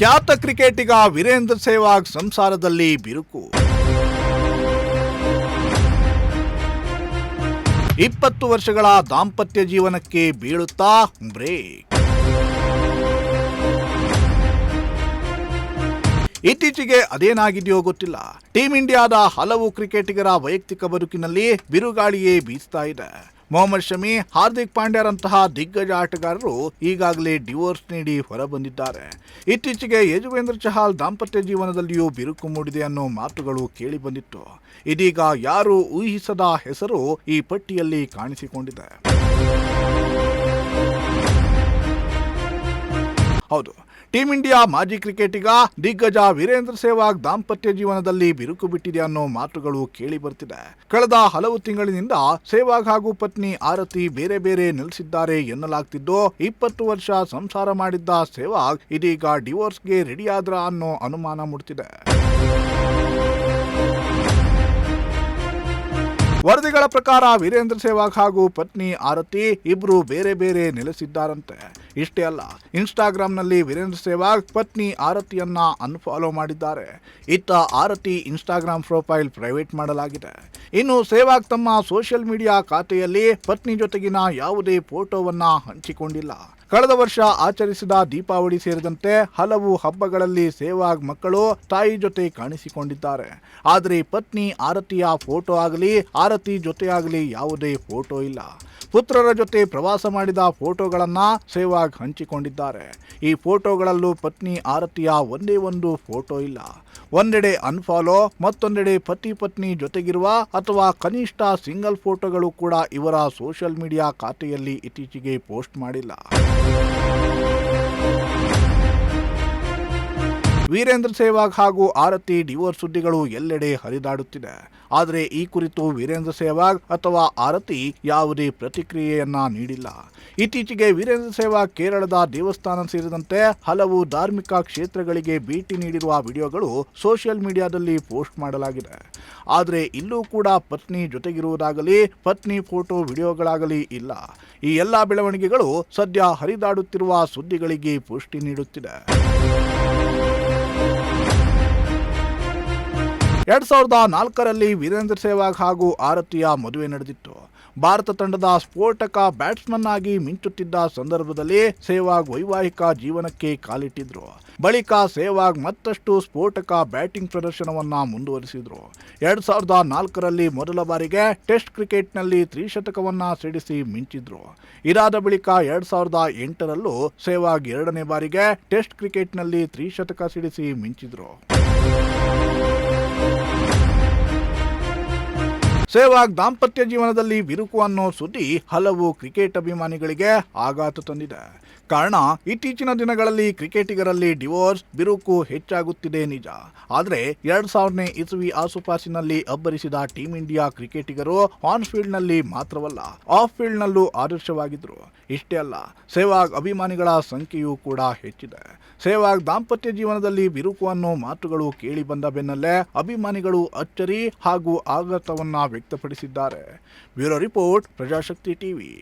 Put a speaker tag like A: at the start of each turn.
A: ಖ್ಯಾತ ಕ್ರಿಕೆಟಿಗ ವೀರೇಂದ್ರ ಸೆಹ್ವಾಗ್ ಸಂಸಾರದಲ್ಲಿ ಬಿರುಕು. ಇಪ್ಪತ್ತು ವರ್ಷಗಳ ದಾಂಪತ್ಯ ಜೀವನಕ್ಕೆ ಬೀಳುತ್ತಾ ಬ್ರೇಕ್. ಇತ್ತೀಚೆಗೆ ಅದೇನಾಗಿದೆಯೋ ಗೊತ್ತಿಲ್ಲ. ಟೀಂ ಇಂಡಿಯಾದ ಹಲವು ಕ್ರಿಕೆಟಿಗರ ವೈಯಕ್ತಿಕ ಬದುಕಿನಲ್ಲಿ ಬಿರುಗಾಳಿಯೇ ಬೀಸ್ತಾ ಇದೆ. ಮೊಹಮ್ಮದ್ ಶಮಿ, ಹಾರ್ದಿಕ್ ಪಾಂಡ್ಯರಂತಹ ದಿಗ್ಗಜ ಆಟಗಾರರು ಈಗಾಗಲೇ ಡಿವೋರ್ಸ್ ನೀಡಿ ಹೊರಬಂದಿದ್ದಾರೆ. ಇತ್ತೀಚೆಗೆ ಯಜುವೇಂದ್ರ ಚಹಾಲ್ ದಾಂಪತ್ಯ ಜೀವನದಲ್ಲಿಯೂ ಬಿರುಕು ಮೂಡಿದೆ ಅನ್ನೋ ಮಾತುಗಳು ಕೇಳಿಬಂದಿತ್ತು. ಇದೀಗ ಯಾರು ಊಹಿಸದ ಹೆಸರು ಈ ಪಟ್ಟಿಯಲ್ಲಿ ಕಾಣಿಸಿಕೊಂಡಿದೆ. ಹೌದು. ಟೀಂ ಇಂಡಿಯಾ ಮಾಜಿ ಕ್ರಿಕೆಟಿಗ ದಿಗ್ಗಜ ವೀರೇಂದ್ರ ಸೆಹ್ವಾಗ್ ದಾಂಪತ್ಯ ಜೀವನದಲ್ಲಿ ಬಿರುಕು ಬಿಟ್ಟಿದೆ ಅನ್ನೋ ಮಾತುಗಳು ಕೇಳಿ ಬರ್ತಿದೆ ಕಳೆದ ಹಲವು ತಿಂಗಳಿನಿಂದ ಸೆಹ್ವಾಗ್ ಹಾಗೂ ಪತ್ನಿ ಆರತಿ ಬೇರೆ ಬೇರೆ ನೆಲೆಸಿದ್ದಾರೆ ಎನ್ನಲಾಗ್ತಿದ್ದು, ಇಪ್ಪತ್ತು ವರ್ಷ ಸಂಸಾರ ಮಾಡಿದ್ದ ಸೆಹ್ವಾಗ್ ಇದೀಗ ಡಿವೋರ್ಸ್ಗೆ ರೆಡಿಯಾದ್ರ ಅನ್ನೋ ಅನುಮಾನ ಮೂಡ್ತಿದೆ. ವರದಿಗಳ ಪ್ರಕಾರ ವೀರೇಂದ್ರ ಸೆಹ್ವಾಗ್ ಹಾಗೂ ಪತ್ನಿ ಆರತಿ ಇಬ್ರು ಬೇರೆ ಬೇರೆ ನೆಲೆಸಿದ್ದಾರಂತೆ. ಇಷ್ಟೇ ಅಲ್ಲ ಇನ್ಸ್ಟಾಗ್ರಾಮ್ನಲ್ಲಿ ವೀರೇಂದ್ರ ಸೆಹ್ವಾಗ್ ಪತ್ನಿ ಆರತಿಯನ್ನ ಅನ್ಫಾಲೋ ಮಾಡಿದ್ದಾರೆ. ಇತ್ತ ಆರತಿ ಇನ್ಸ್ಟಾಗ್ರಾಮ್ ಪ್ರೊಫೈಲ್ ಪ್ರೈವೇಟ್ ಮಾಡಲಾಗಿದೆ. ಇನ್ನು ಸೆಹ್ವಾಗ್ ತಮ್ಮ ಸೋಷಿಯಲ್ ಮೀಡಿಯಾ ಖಾತೆಯಲ್ಲಿ ಪತ್ನಿ ಜೊತೆಗಿನ ಯಾವುದೇ ಫೋಟೋವನ್ನ ಹಂಚಿಕೊಂಡಿಲ್ಲ. ಕಳೆದ ವರ್ಷ ಆಚರಿಸಿದ ದೀಪಾವಳಿ ಸೇರಿದಂತೆ ಹಲವು ಹಬ್ಬಗಳಲ್ಲಿ ಸೇವಾಗ್ ಮಕ್ಕಳು ತಾಯಿ ಜೊತೆ ಕಾಣಿಸಿಕೊಂಡಿದ್ದಾರೆ. ಆದರೆ ಪತ್ನಿ ಆರತಿಯ ಫೋಟೋ ಆಗಲಿ, ಆರತಿ ಜೊತೆಯಾಗಲಿ ಯಾವುದೇ ಫೋಟೋ ಇಲ್ಲ. ಪುತ್ರರ ಜೊತೆ ಪ್ರವಾಸ ಮಾಡಿದ ಫೋಟೋಗಳನ್ನು ಸೆಹ್ವಾಗ್ ಹಂಚಿಕೊಂಡಿದ್ದಾರೆ. ಈ ಫೋಟೋಗಳಲ್ಲೂ ಪತ್ನಿ ಆರತಿಯ ಒಂದೇ ಒಂದು ಫೋಟೋ ಇಲ್ಲ. ಒಂದೆಡೆ ಅನ್ಫಾಲೋ, ಮತ್ತೊಂದೆಡೆ ಪತಿ ಪತ್ನಿ ಜೊತೆಗಿರುವ ಅಥವಾ ಕನಿಷ್ಠ ಸಿಂಗಲ್ ಫೋಟೋಗಳು ಕೂಡ ಇವರ ಸೋಷಿಯಲ್ ಮೀಡಿಯಾ ಖಾತೆಯಲ್ಲಿ ಇತ್ತೀಚೆಗೆ ಪೋಸ್ಟ್ ಮಾಡಿಲ್ಲ. ವೀರೇಂದ್ರ ಸೆಹ್ವಾಗ್ ಹಾಗೂ ಆರತಿ ಡಿವೋರ್ಸ್ ಸುದ್ದಿಗಳು ಎಲ್ಲೆಡೆ ಹರಿದಾಡುತ್ತಿದೆ. ಆದರೆ ಈ ಕುರಿತು ವೀರೇಂದ್ರ ಸೆಹ್ವಾಗ್ ಅಥವಾ ಆರತಿ ಯಾವುದೇ ಪ್ರತಿಕ್ರಿಯೆಯನ್ನ ನೀಡಿಲ್ಲ. ಇತ್ತೀಚೆಗೆ ವೀರೇಂದ್ರ ಸೆಹ್ವಾಗ್ ಕೇರಳದ ದೇವಸ್ಥಾನ ಸೇರಿದಂತೆ ಹಲವು ಧಾರ್ಮಿಕ ಕ್ಷೇತ್ರಗಳಿಗೆ ಭೇಟಿ ನೀಡಿರುವ ವಿಡಿಯೋಗಳು ಸೋಷಿಯಲ್ ಮೀಡಿಯಾದಲ್ಲಿ ಪೋಸ್ಟ್ ಮಾಡಲಾಗಿದೆ. ಆದರೆ ಇಲ್ಲೂ ಕೂಡ ಪತ್ನಿ ಜೊತೆಗಿರುವುದಾಗಲಿ, ಪತ್ನಿ ಫೋಟೋ ವಿಡಿಯೋಗಳಾಗಲಿ ಇಲ್ಲ. ಈ ಎಲ್ಲ ಬೆಳವಣಿಗೆಗಳು ಸದ್ಯ ಹರಿದಾಡುತ್ತಿರುವ ಸುದ್ದಿಗಳಿಗೆ ಪುಷ್ಟಿ ನೀಡುತ್ತಿದೆ. ಎರಡ್ ಸಾವಿರದ ನಾಲ್ಕರಲ್ಲಿ ವೀರೇಂದ್ರ ಸೆಹ್ವಾಗ್ ಹಾಗೂ ಆರತಿಯ ಮದುವೆ ನಡೆದಿತ್ತು. ಭಾರತ ತಂಡದ ಸ್ಫೋಟಕ ಬ್ಯಾಟ್ಸ್ಮನ್ ಆಗಿ ಮಿಂಚುತ್ತಿದ್ದ ಸಂದರ್ಭದಲ್ಲಿ ಸೆಹ್ವಾಗ್ ವೈವಾಹಿಕ ಜೀವನಕ್ಕೆ ಕಾಲಿಟ್ಟಿದ್ರು. ಬಳಿಕ ಸೆಹ್ವಾಗ್ ಮತ್ತಷ್ಟು ಸ್ಫೋಟಕ ಬ್ಯಾಟಿಂಗ್ ಪ್ರದರ್ಶನವನ್ನ ಮುಂದುವರಿಸಿದ್ರು. ಎರಡ್ ಸಾವಿರದ ನಾಲ್ಕರಲ್ಲಿ ಮೊದಲ ಬಾರಿಗೆ ಟೆಸ್ಟ್ ಕ್ರಿಕೆಟ್ನಲ್ಲಿ ತ್ರಿಶತಕವನ್ನು ಸಿಡಿಸಿ ಮಿಂಚಿದ್ರು. ಇದಾದ ಬಳಿಕ ಎರಡ್ ಸಾವಿರದ ಎಂಟರಲ್ಲೂ ಸೆಹ್ವಾಗ್ ಎರಡನೇ ಬಾರಿಗೆ ಟೆಸ್ಟ್ ಕ್ರಿಕೆಟ್ನಲ್ಲಿ ತ್ರಿಶತಕ ಸಿಡಿಸಿ ಮಿಂಚಿದ್ರು. ಸೆಹ್ವಾಗ್ ದಾಂಪತ್ಯ ಜೀವನದಲ್ಲಿ ಬಿರುಕು ಅನ್ನೋ ಸುದ್ದಿ ಹಲವು ಕ್ರಿಕೆಟ್ ಅಭಿಮಾನಿಗಳಿಗೆ ಆಘಾತ ತಂದಿದೆ. ಕಾರಣ, ಇತ್ತೀಚಿನ ದಿನಗಳಲ್ಲಿ ಕ್ರಿಕೆಟಿಗರಲ್ಲಿ ಡಿವೋರ್ಸ್, ಬಿರುಕು ಹೆಚ್ಚಾಗುತ್ತಿದೆ ನಿಜ. ಆದರೆ, ಎರಡ್ ಸಾವಿರನೇ ಇಸವಿ ಆಸುಪಾಸಿನಲ್ಲಿ ಅಬ್ಬರಿಸಿದ ಟೀಂ ಇಂಡಿಯಾ ಕ್ರಿಕೆಟಿಗರು ಆನ್ ಫೀಲ್ಡ್ನಲ್ಲಿ ಮಾತ್ರವಲ್ಲ ಆಫ್ ಫೀಲ್ಡ್ ನಲ್ಲೂ ಆದರ್ಶವಾಗಿದ್ರು. ಇಷ್ಟೇ ಅಲ್ಲ ಸೆಹ್ವಾಗ್ ಅಭಿಮಾನಿಗಳ ಸಂಖ್ಯೆಯೂ ಕೂಡ ಹೆಚ್ಚಿದೆ. ಸೆಹ್ವಾಗ್ ದಾಂಪತ್ಯ ಜೀವನದಲ್ಲಿ ಬಿರುಕು ಅನ್ನೋ ಮಾತುಗಳು ಕೇಳಿ ಬಂದ ಬೆನ್ನಲ್ಲೇ ಅಭಿಮಾನಿಗಳು ಅಚ್ಚರಿ ಹಾಗೂ ಆಘಾತವನ್ನ ವ್ಯಕ್ತಪಡಿಸಿದ್ದಾರೆ ಬ್ಯೂರೋ ರಿಪೋರ್ಟ್ ಪ್ರಜಾಶಕ್ತಿ ಟಿವಿ